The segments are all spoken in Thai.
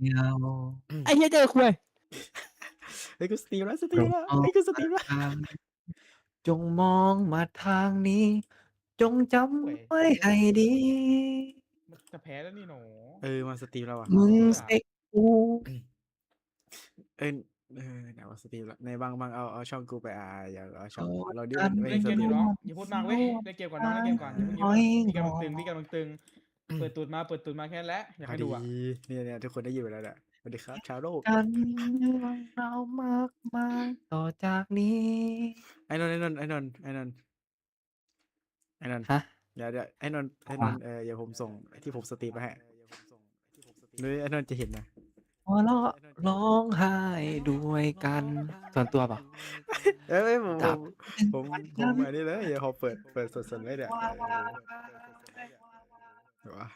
เดียวไอ้เหี้ยเจอคุยเฮ้ยกูสตรีมแล้วสตรีมแล้วเฮ้ยกูสตรีมแล้วทางจงมองมาทางนี้ จงจำไว้ให้ดี มันจะแพ้แล้วนี่หนูเออมาสตรีมแล้วอะมึงเซ็กกูเออเออไหนว่าสตรีมแล้วในบางบางเอาเอาช่องกูไปอ่าอย่าเอาช่องเราดิกันไม่เล่นสเกมตรีอยู่มน้องอย่าพูดมากเว้ยเล่นเกมก่อนน้องเล่นเกมก่อนอย่าเพิ่งอย่าเพิ่งพี่กำลังตึงพี่กำลังตึง เปิดตูดมาเปิดตูดมาแค่นั้นแหละอยากพอให้ดีดูอะเนี่ยเนี่ยทุกคนได้ยินไปแล้วแหละสวัสดีครับ ชาวโลกกันเรามากมายต่อจากนี้ไอ้นนท์ไอ้นนท์ไอ้นนท์ไอ้นนท์ไอ้นนท์ฮะเดี๋ยวเดี๋ยวไอ้นนท์ไอ้นนท์เออเดี๋ยวผมส่งที่ผมสตรีมไปให้หรือไอ้นนท์จะเห็นนะหัวเราะร้องไห้ด้วยกันส่วนตัวเปล่าเอ้ยเอ้ยผมครับผมผมผมอันนี้เลยเดี๋ยวผมเปิดเปิดสดๆเลยเดี๋ยว เดี๋ยววะ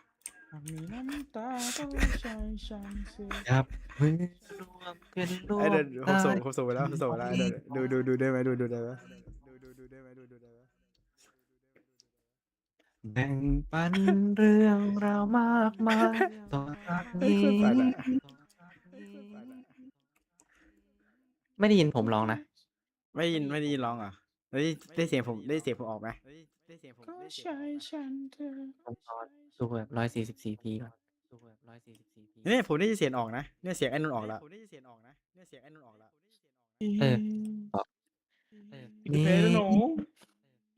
หากมีน้ำตาต้องใช้ฉันเสียจับมือรวมเป็นรวไอ้มเดี๋ยวผมส่งตายผมส่งไปแล้วผมส่งไปแล้วไอ้เดี๋ยวดูดูดูได้ไหมดูดูได้ไหมดูดูดูได้ไหมดูดูได้ไหมแบ่งปันเรื่องราวมากมายต่อจากนี้ไม่ได้ยินผมร้องนะ ไม่ได้ยินไม่ได้ยินร้องเหรอะ ได้ได้เสียงผมได้เสียงผมออกไหมได้เสียงผมก็ได้เสียงใช้ฉันเธอผมขอดูแบบร้อยสี่สิบสี่พีก่อนดูแบบร้อยสี่สิบสี่พีเนี่ยผมได้ยินเสียงออกนะเนี่ยเสียงไอ้นนท์ออกแล้วผมได้ยินเสียงออกนะเนี่ยเสียงไอ้นนท์ออกแล้วเออเออพี่เพลแล้วหนู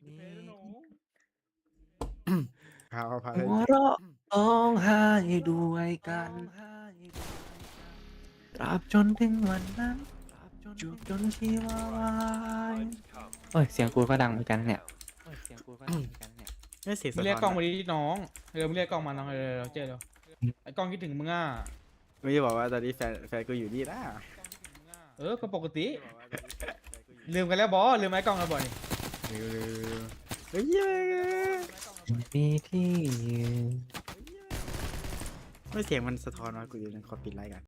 นี่พี่เพลแล้วหนูพาพาหัวเราะร้องไห้ด้วยกันตราบจนถึงวันนั้นจูบจนชีวาวาย เอ้ยเสียงกูก็ดังเหมือนกันเนี่ยเอ้ยเสียงกูก็ดังเหมือนกันเนี่ยเนี่ยเสียงมึสะงเรียกท้กล้องอนมาดิน้องเออมึงเรียกกล้องมาน้องเออเราเจอแล้วไอ้กล้องคิดถึงมึงอะไม่ได้บอกว่าตอนนี้แฟนแฟนกูอยู่นี่นะเออก็ปกติ ลืมกันแล้วบอลืมไอ้กล้องแล้วบอนี่เออเฮ้ยเย้มีที่ยืนไม่เสียงมันสะท้อนว่ากูอยู่ในคอปิดไลท์กัน